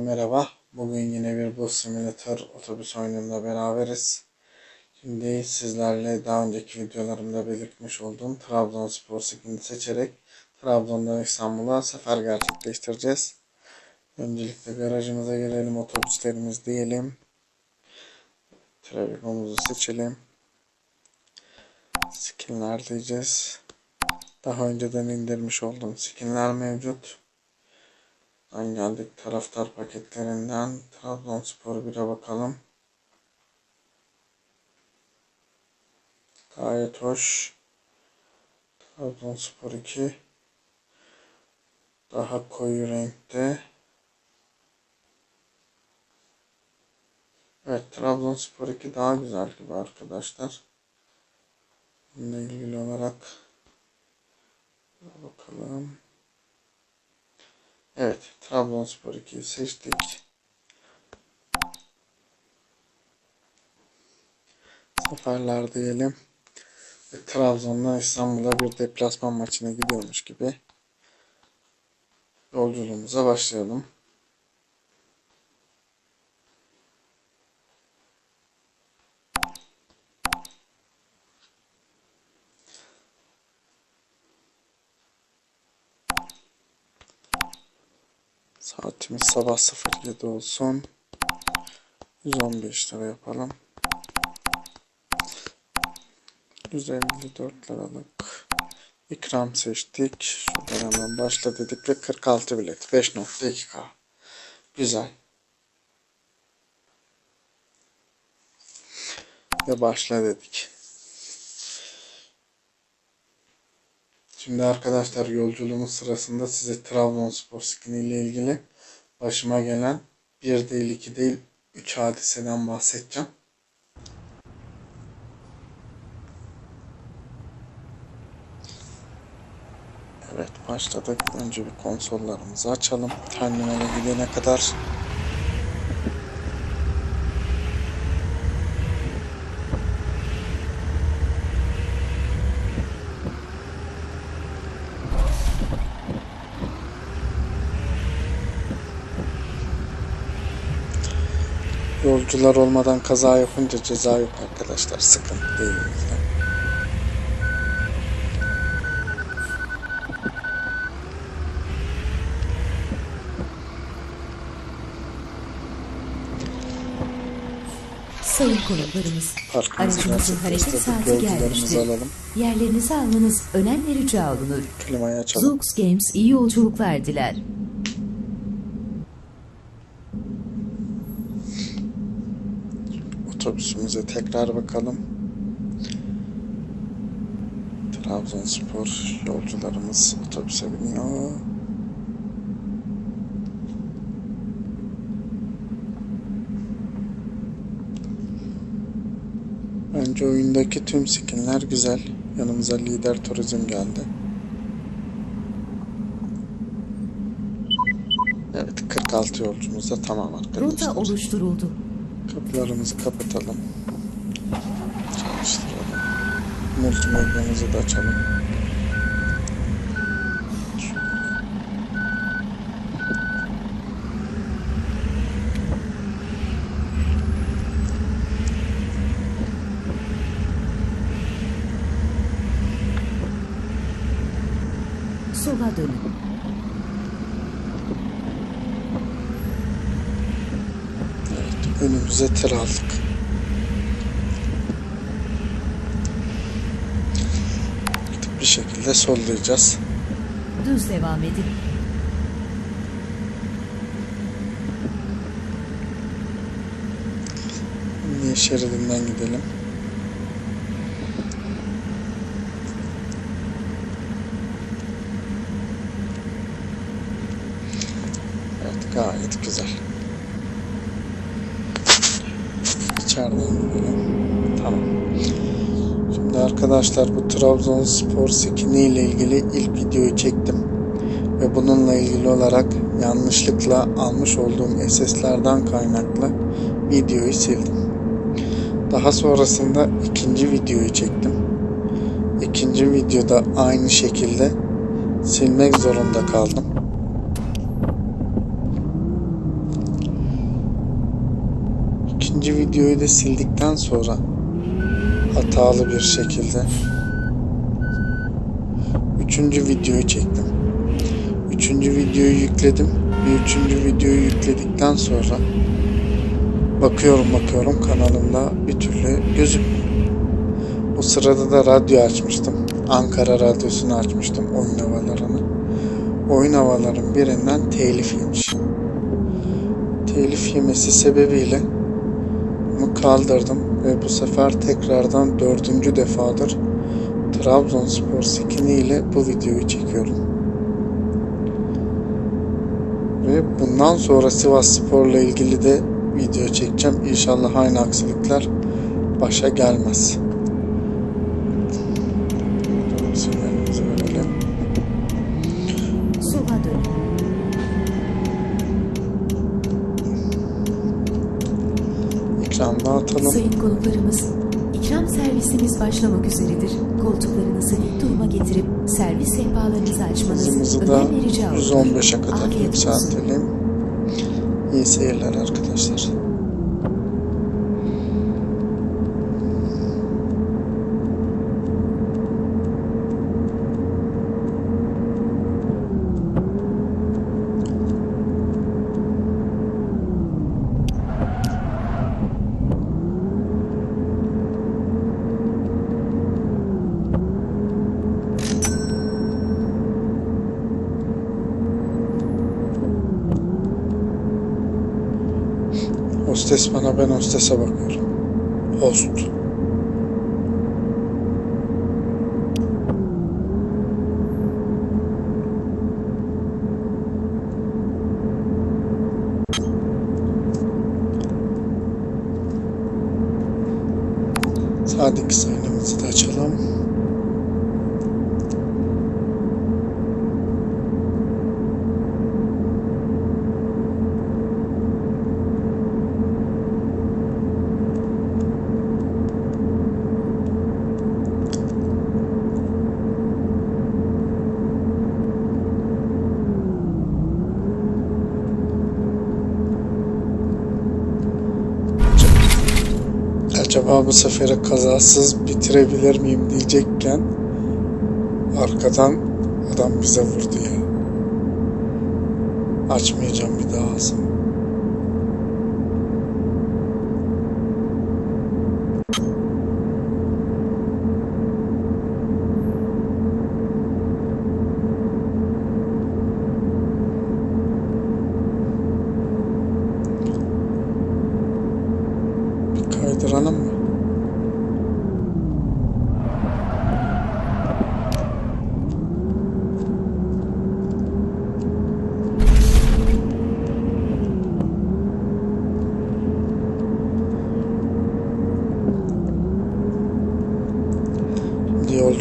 Merhaba. Bugün yine bir Bus Simulator otobüs oyununda beraberiz. Şimdi sizlerle daha önceki videolarımda belirtmiş olduğum Trabzonspor skinini seçerek Trabzon'dan İstanbul'a sefer gerçekleştireceğiz. Öncelikle garajımıza gelelim. Otobüslerimiz diyelim. Trafikumuzu seçelim. Skinler diyeceğiz. Daha önceden indirmiş olduğum skinler mevcut. Ben geldik taraftar paketlerinden Trabzonspor 1'e bakalım. Gayet hoş. Trabzonspor 2 daha koyu renkte. Evet Trabzonspor 2 daha güzel gibi arkadaşlar. Bununla ilgili olarak bakalım. Evet, Trabzonspor 2'yi seçtik. Seferler diyelim. Ve Trabzon'dan İstanbul'a bir deplasman maçına gidiyormuş gibi yolculuğumuza başlayalım. Saatimiz sabah 07 olsun. 115 lira yapalım. 154 liralık ikram seçtik. Şuradan hemen başla dedik ve 46 bilet. 5.2K. Güzel. Ve başla dedik. Şimdi arkadaşlar yolculuğumuz sırasında size Trabzonspor skini ile ilgili başıma gelen bir değil iki değil üç hadiseden bahsedeceğim. Evet başladık. Önce bir konsollarımızı açalım. Terminale gidene kadar. Yolcular olmadan kaza yapınca ceza yok arkadaşlar. Sıkıntı değil. bizde. Sayın konuklarımız, aracımızın hareket saati gelmiştir. alalım. Yerlerinizi almanız önemli rica olunur. Klimayı açalım. Zoox Games iyi yolculuklar diler. Otobüsümüze tekrar bakalım. Trabzonspor yolcularımız otobüse biniyor. Bence oyundaki tüm skinler güzel. Yanımıza lider turizm geldi. Evet 46 yolcumuz da tamam arkadaşlar. Rota oluşturuldu. Kapılarımızı kapatalım. Çalıştıralım. Multimedyamızı da açalım. Sola dönün. Evet, önümüze tır aldık. Gidip bir şekilde sollayacağız. Düz devam edin. Niye şeridinden gidelim? Gayet güzel. İçeriden gidelim. Tamam. Şimdi arkadaşlar bu Trabzonspor skini ile ilgili ilk videoyu çektim. Ve bununla ilgili olarak yanlışlıkla almış olduğum SS'lerden kaynaklı videoyu sildim. Daha sonrasında ikinci videoyu çektim. İkinci videoda aynı şekilde silmek zorunda kaldım. İkinci videoyu da sildikten sonra hatalı bir şekilde üçüncü videoyu çektim. Üçüncü videoyu yükledim. Bir üçüncü videoyu yükledikten sonra bakıyorum bakıyorum kanalımda bir türlü gözükmüyor. O sırada da radyo açmıştım. Ankara Radyosu'nu açmıştım oyun havalarını. Oyun havaların birinden telif yemiş. Telif yemesi sebebiyle bunu kaldırdım ve bu sefer tekrardan dördüncü defadır Trabzonspor skini ile bu videoyu çekiyorum. Ve bundan sonra Sivas Spor'la ilgili de video çekeceğim. İnşallah aynı aksilikler başa gelmez. İsimlerimizi verelim. Sola dönün. Atalım. Sayın konuklarımız, ikram servisimiz başlamak üzeredir. Koltuklarınızı duruma getirip servis sehpalarınızı açmanız önemli rica olur. 115'e kadar yükseltelim. İyi seyirler arkadaşlar. Hostes bana ben hostese bakıyorum. Host. Sadık sahnemizi de açalım. Acaba bu sefere kazasız bitirebilir miyim diyecekken arkadan adam bize vurdu ya. Açmayacağım bir daha ağzımı.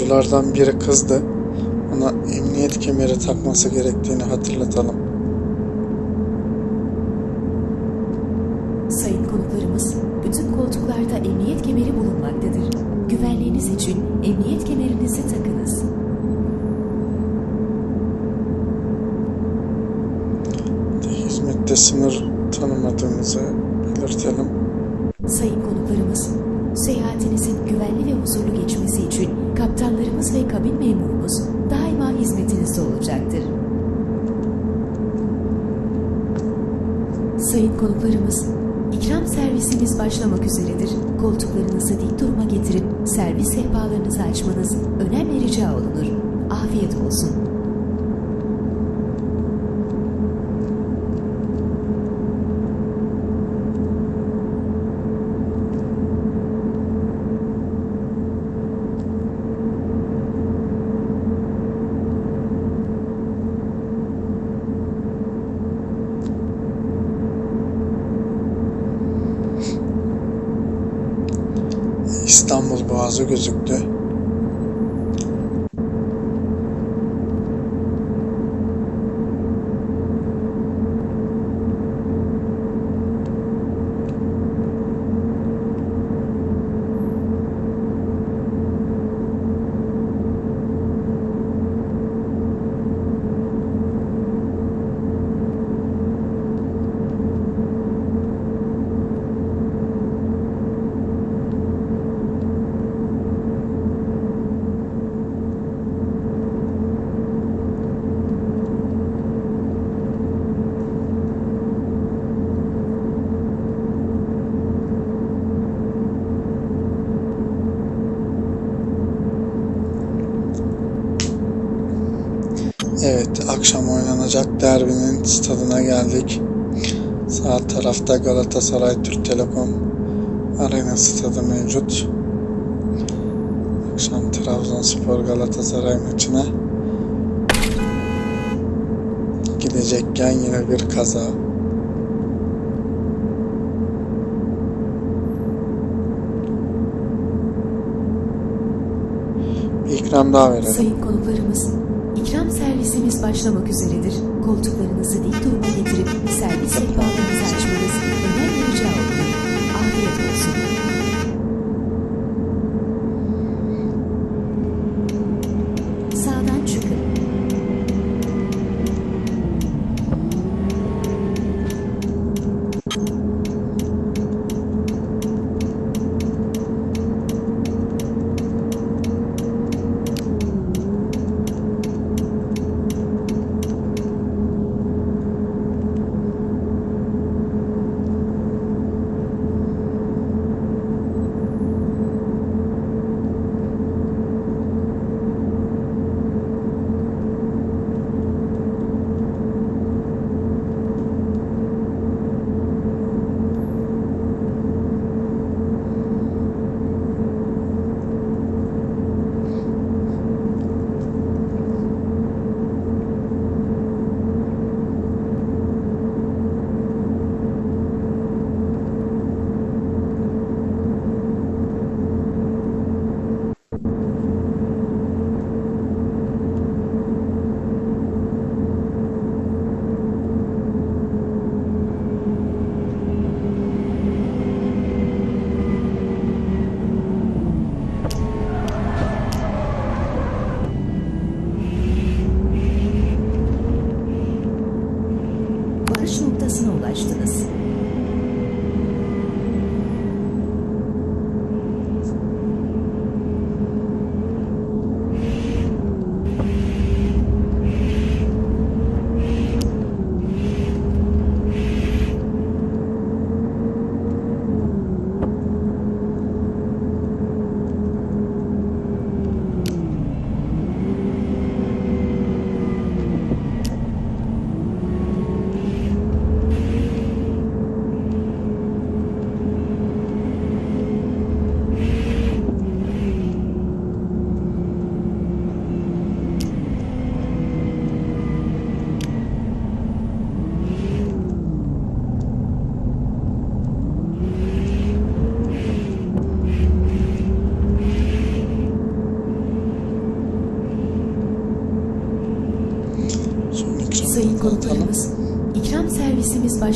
Şimdi yolculardan biri kızdı. Ona emniyet kemeri takması gerektiğini hatırlatalım. Sayın konuklarımız, bütün koltuklarda emniyet kemeri bulunmaktadır. Güvenliğiniz için emniyet kemerinizi takınız. Hizmette sınır tanımadığımızı belirtelim. Sayın konuklarımız, seyahatinizin güvenli ve huzurlu geçmesi için kaptanlarımız ve kabin memurumuz daima hizmetinizde olacaktır. Sayın konuklarımız, ikram servisimiz başlamak üzeredir. Koltuklarınızı dik duruma getirip servis sehpalarınızı açmanız önemli rica olunur. Afiyet olsun. Boğazı gözüktü. Oynanacak derbinin stadına geldik. Sağ tarafta Galatasaray Türk Telekom Arena stadı mevcut. Akşam Trabzonspor Galatasaray maçına gidecekken yine bir kaza. Bir ikram daha verelim. Sayın konuklarımız, başlamak üzeredir. Koltuklarınızı dik duruma getirip servis sehpalarınızı açmanız önemli rica olunur. Afiyet olsun.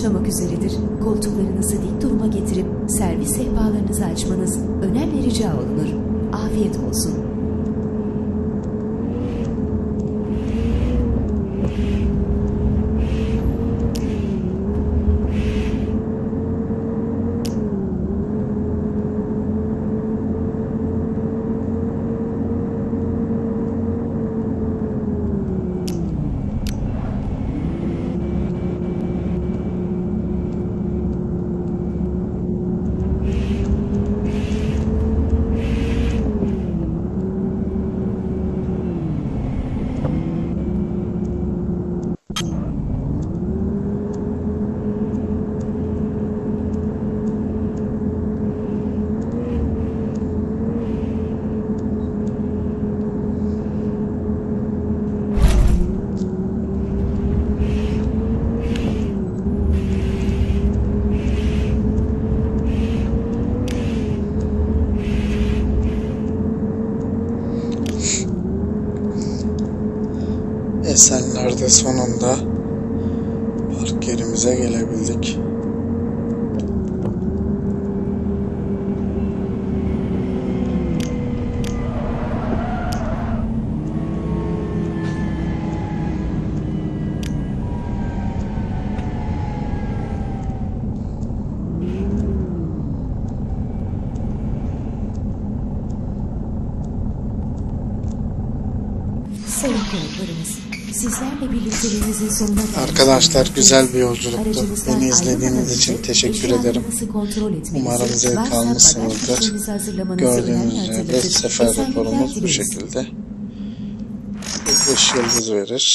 Başlamak üzeredir. Koltuklarınızı dik duruma getirip servis sehpalarınızı açmanız önemli rica olunur. Afiyet olsun. Esenler'de sonunda park yerimize gelebildik. Konuklarımız, sizlerle birlikteliğimizin sonuna geldik. Arkadaşlar güzel bir yolculuktu. Beni izlediğiniz için teşekkür ederim. Umarım zevk almışsınızdır. Gördüğünüz üzere sefer raporumuz bu şekilde. 5 yıldız verir.